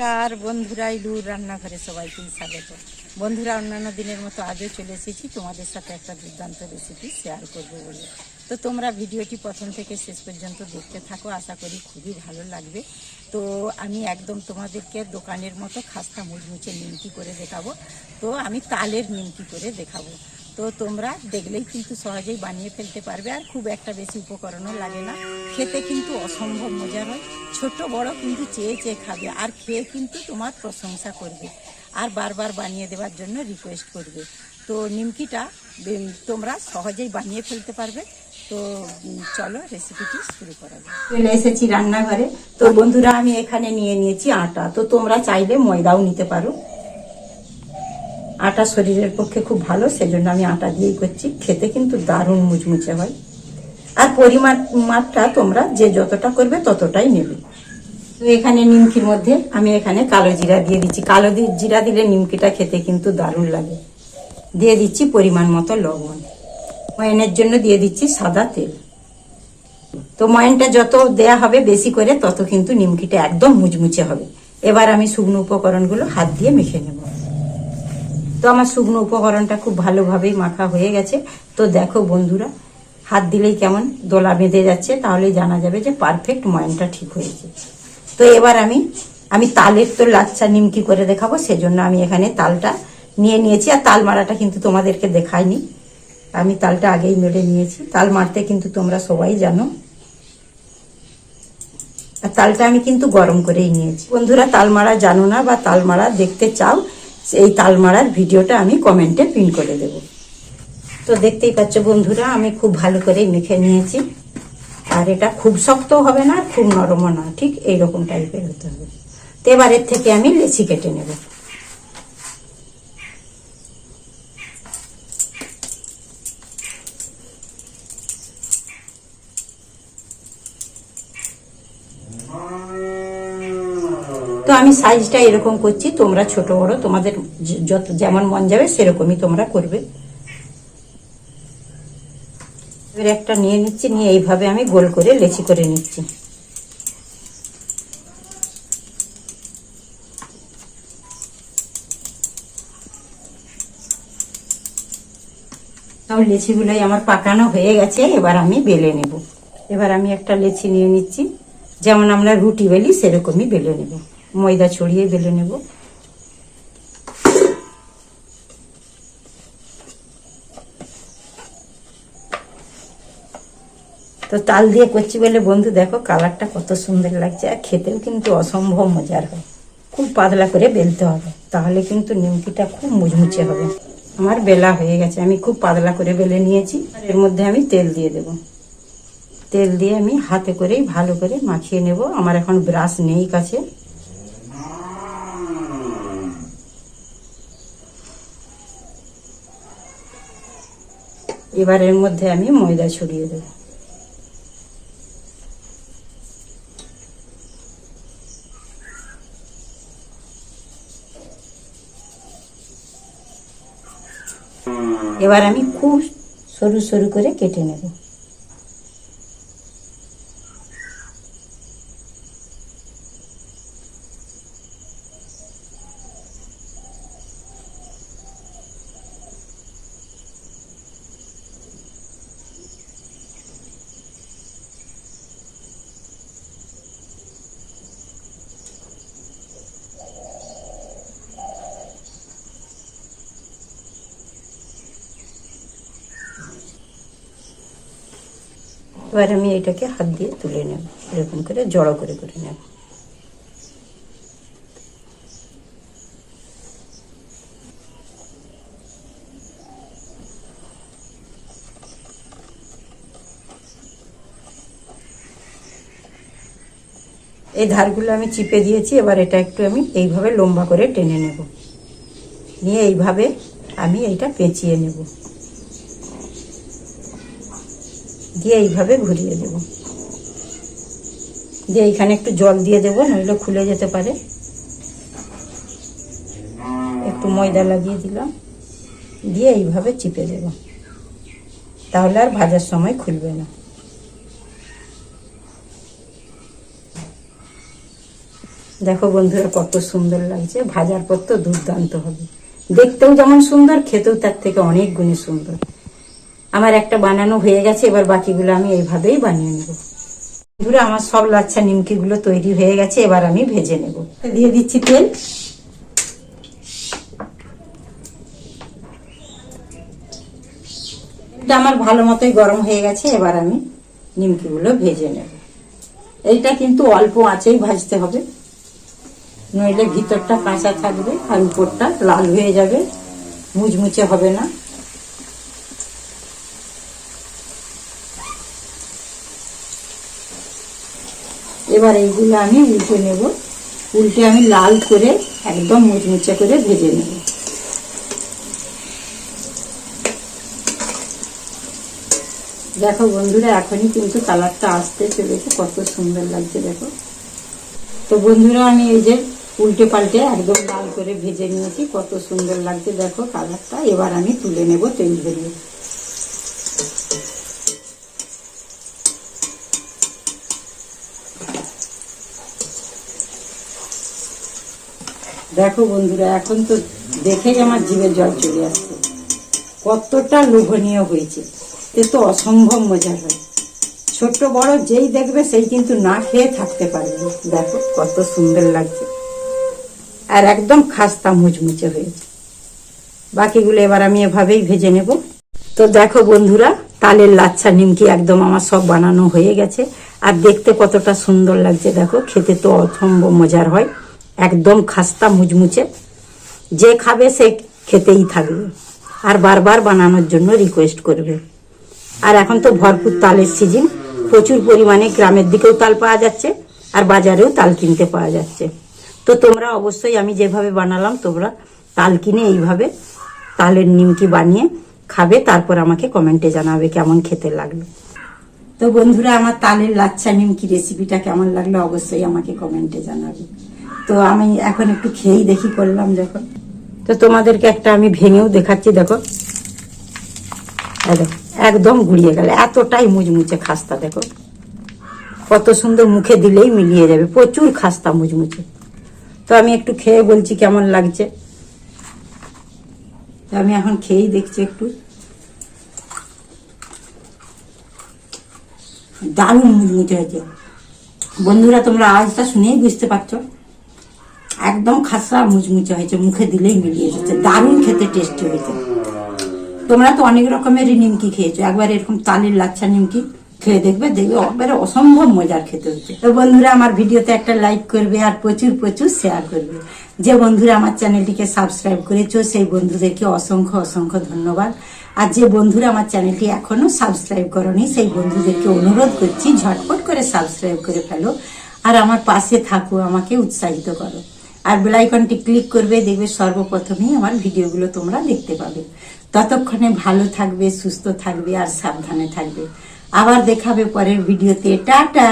নমস্কার, বন্ধুরা, ইলুর রান্নাঘরে সবাইকে স্বাগত। বন্ধুরা, অন্যান্য দিনের মতো আজও চলে এসেছি। তোমাদের সাথে একটা দুর্দান্ত রেসিপি শেয়ার করব বলে। তো তোমরা ভিডিওটি প্রথম থেকে শেষ পর্যন্ত দেখতে থাকো, আশা করি খুবই ভালো লাগবে। তো আমি একদম তোমাদেরকে দোকানের মতো খাস্তা মুচমুচে নিমকি করে দেখাবো। তো আমি তালের নিমকি করে দেখাবো। তো তোমরা দেখলেই কিন্তু সহজেই বানিয়ে ফেলতে পারবে আর খুব একটা বেশি উপকরণও লাগে না। খেতে কিন্তু অসম্ভব মজার হয়। ছোট বড় কিন্তু চেয়ে চেয়ে খাবে আর খেয়ে কিন্তু তোমার প্রশংসা করবে। আর বারবার বানিয়ে দেওয়ার জন্য রিকোয়েস্ট করবে। তো নিমকিটা তোমরা সহজেই বানিয়ে ফেলতে পারবে। তো চলো রেসিপিটি শুরু করা চলে এসেছি রান্নাঘরে। তো বন্ধুরা, আমি এখানে নিয়ে নিয়েছি আটা। তো তোমরা চাইলে ময়দাও নিতে পারো। আটা শরীরের পক্ষে খুব ভালো, সেজন্য আমি আটা দিয়েই করছি। খেতে কিন্তু দারুণ মুচমুচে হয়। আর পরিমাণ মাত্রা তোমরা যে যতটা করবে ততটাই নেবে। তো এখানে নিমকির মধ্যে আমি এখানে কালো জিরা দিয়ে দিচ্ছি। কালো জিরা দিলে নিমকিটা খেতে কিন্তু দারুণ লাগে। দিয়ে দিচ্ছি পরিমাণ মতো লবণ। ময়নের জন্য দিয়ে দিচ্ছি সাদা তেল। তো ময়নটা যত দেয়া হবে বেশি করে তত কিন্তু নিমকিটা একদম মুচমুচে হবে। এবার আমি শুকনো উপকরণগুলো হাত দিয়ে মেখে নেব। তো আমার শুকনো উপকরণটা খুব ভালোভাবেই মাখা হয়ে গেছে। তো দেখো বন্ধুরা, হাত দিলেই কেমন দোলা বেঁধে যাচ্ছে, তাহলেই জানা যাবে যে পারফেক্ট ময়নটা ঠিক হয়েছে। তো এবার আমি আমি তালের তো লাচ্চা নিমকি করে দেখাবো, সেজন্য আমি এখানে তালটা নিয়ে নিয়েছি। আর তাল মারাটা কিন্তু তোমাদেরকে দেখাইনি। আমি তালটা আগেই মেরে নিয়েছি। তাল মারতে কিন্তু তোমরা সবাই জানো। আর তালটা আমি কিন্তু গরম করেই নিয়েছি। বন্ধুরা, তাল মারা জানো না বা তাল মারা দেখতে চাও এই তাল মারার ভিডিওটা আমি কমেন্টে পিন করে দেব। তো দেখতেই পাচ্ছ বন্ধুরা, আমি খুব ভালো করে মেখে নিয়েছি। আর এটা খুব শক্ত হবে না, খুব নরমও না, ঠিক এইরকম টাইপের হতে হবে। তো এবারের থেকে আমি লেচি কেটে নেব। তো আমি সাইজটা এরকম করছি, তোমরা ছোট, বড়, তোমাদের যত যেমন মন যাবে সেরকমই তোমরা করবে। এবার একটা নিয়ে নিচ্ছি, নিয়ে এইভাবে আমি গোল করে লেচি করে নিচ্ছি। সব লেচিগুলোই আমার পাকানো হয়ে গেছে, এবার আমি বেলে নেব। এবার আমি একটা লেচি নিয়ে নিচ্ছি, যেমন আমরা রুটি বেলি সেরকমই বেলে নেব। ময়দা ছড়িয়ে বেলে নেব। তো তাল দিয়ে করছি বলে বন্ধু, দেখো কালারটা কত সুন্দর লাগছে আর খেতেও কিন্তু অসম্ভব মজার হয়। খুব পাতলা করে বেলতে হবে, তাহলে কিন্তু নিমকিটা খুব মুচমুচে হবে। আমার বেলা হয়ে গেছে, আমি খুব পাতলা করে বেলে নিয়েছি। এর মধ্যে আমি তেল দিয়ে দেব। তেল দিয়ে আমি হাতে করেই ভালো করে মাখিয়ে নেব। আমার এখন ব্রাশ নেই কাছে। এবার এর মধ্যে আমি ময়দা ছড়িয়ে দেব। এবার আমি খুব সরু সরু করে কেটে নেব। এবার আমি এটাকে হাত দিয়ে তুলে নেব, এরকম করে জড়ো করে করে নেব। এই ধারগুলো আমি চিপে দিয়েছি, এবার এটা একটু আমি এইভাবে লম্বা করে টেনে নেব। নিয়ে এইভাবে আমি এইটা পেঁচিয়ে নেব। দিয়ে এইভাবে ঘুরিয়ে দেব। দিয়ে এইখানে একটু জল দিয়ে দেবো নইলে খুলে যেতে পারে। একটু ময়দা লাগিয়ে দিলাম। দিয়ে এইভাবে চিপে দেব। তাহলে আর ভাজার সময় খুলবে না। দেখো বন্ধুরা, কত সুন্দর লাগছে। ভাজার পর তো দুর্দান্ত হবে। দেখতেও যেমন সুন্দর, খেতেও তার থেকে অনেক গুণে সুন্দর। আমার একটা বানানো হয়ে গেছে, এবার বাকিগুলো আমি এইভাবেই বানিয়ে নেব। বন্ধুরা, আমার সব লাচ্ছা নিমকিগুলো তৈরি হয়ে গেছে, এবার আমি ভেজে নেব। দিয়ে দিচ্ছি তেল। এটা আমার ভালো মতোই গরম হয়ে গেছে, এবার আমি নিমকিগুলো ভেজে নেব। এইটা কিন্তু অল্প আঁচেই ভাজতে হবে, নইলে ভিতরটা কাঁচা থাকবে আর উপরটা লাল হয়ে যাবে, মুচমুচে হবে না। এবার এইগুলো আমি উল্টে নেব। উল্টে আমি লাল করে একদম মুচমুচে করে ভেজে নেব। দেখো বন্ধুরা, এখনই কিন্তু কালারটা আসতে চলেছে, কত সুন্দর লাগছে, দেখো। তো বন্ধুরা, আমি এই যে উল্টে পাল্টে একদম লাল করে ভেজে নিয়েছি, কত সুন্দর লাগছে, দেখো কালারটা। এবার আমি তুলে নেব তেল ভরিয়ে। দেখো বন্ধুরা, এখন তো দেখেই আমার জিভে জল চলে আসছে। কতটা লোভনীয় হয়েছে। এ তো অসম্ভব মজা হয়। ছোট বড় যেই দেখবে, সেই কিন্তু না খেয়ে থাকতে পারবে দেখো কত সুন্দর লাগছে। আর একদম খাস্তা মুচমুচে হয়েছে। বাকিগুলো এবার আমি এভাবেই ভেজে নেব। তো দেখো বন্ধুরা, তালের লাচ্ছা নিমকি একদম আমার সব বানানো হয়ে গেছে। আর দেখতে কতটা সুন্দর লাগছে, দেখো, খেতে তো অসম্ভব মজার হয়। একদম খাস্তা মুচমুচে। যে খাবে সে খেতেই থাকবে। আর বারবার বানানোর জন্য রিকোয়েস্ট করবে। আর এখন তো ভরপুর তালের সিজন প্রচুর পরিমাণে গ্রামের দিকেও তাল পাওয়া যাচ্ছে, আর বাজারেও তাল কিনতে পাওয়া যাচ্ছে। তো তোমরা অবশ্যই আমি যেভাবে বানালাম, তোমরা তাল কিনে এইভাবে তালের নিমকি বানিয়ে খাবে, তারপর আমাকে কমেন্টে জানাবে কেমন খেতে লাগল তো বন্ধুরা, আমার তালের লাচ্ছা নিমকি রেসিপিটা কেমন লাগল অবশ্যই আমাকে কমেন্টে জানাবে। তো আমি এখন একটু খেয়েই দেখি করলাম যখন তো তোমাদেরকে একটা আমি ভেঙেও দেখাচ্ছি দেখো। দেখো, একদম গুড়িয়ে গেল এতটাই মুচমুচে খাস্তা দেখো। কত সুন্দর মুখে দিলেই মিলিয়ে যাবে প্রচুর খাস্তা মুচমুচে। তো আমি একটু খেয়ে বলছি কেমন লাগছে। আমি এখন খেয়েই দেখছি একটু। দারুণ মুচমুচে হয়েছে। বন্ধুরা তোমরা আওয়াজটা শুনেই বুঝতে পারছ। একদম খাসা মুচমুচে হয়েছে, মুখে দিলেই মিলিয়ে যাচ্ছে। দারুণ খেতে টেস্টি হয়েছে। তোমরা তো অনেক রকমেরই নিমকি খেয়েছো। একবার এরকম তালের লাচ্ছা নিমকি খেয়ে দেখবে দেখবে একবারে অসম্ভব মজার খেতে হচ্ছে। তো বন্ধুরা, আমার ভিডিওতে একটা লাইক করবে আর প্রচুর প্রচুর শেয়ার করবে। যে বন্ধুরা আমার চ্যানেলটিকে সাবস্ক্রাইব করেছ, সেই বন্ধুদেরকে অসংখ্য অসংখ্য ধন্যবাদ। আর যে বন্ধুরা আমার চ্যানেলটি এখনও সাবস্ক্রাইব করনি, সেই বন্ধুদেরকে অনুরোধ করছি, ঝটপট করে সাবস্ক্রাইব করে ফেলো। আর আমার পাশে থাকো, আমাকে উৎসাহিত করো। আর বেলাইকনটি ক্লিক করবে, দেখবে সর্বপ্রথমেই আমার ভিডিওগুলো তোমরা দেখতে পাবে। ততক্ষণে ভালো থাকবে, সুস্থ থাকবে আর সাবধানে থাকবে। আবার দেখাবে পরের ভিডিওতে টাটা!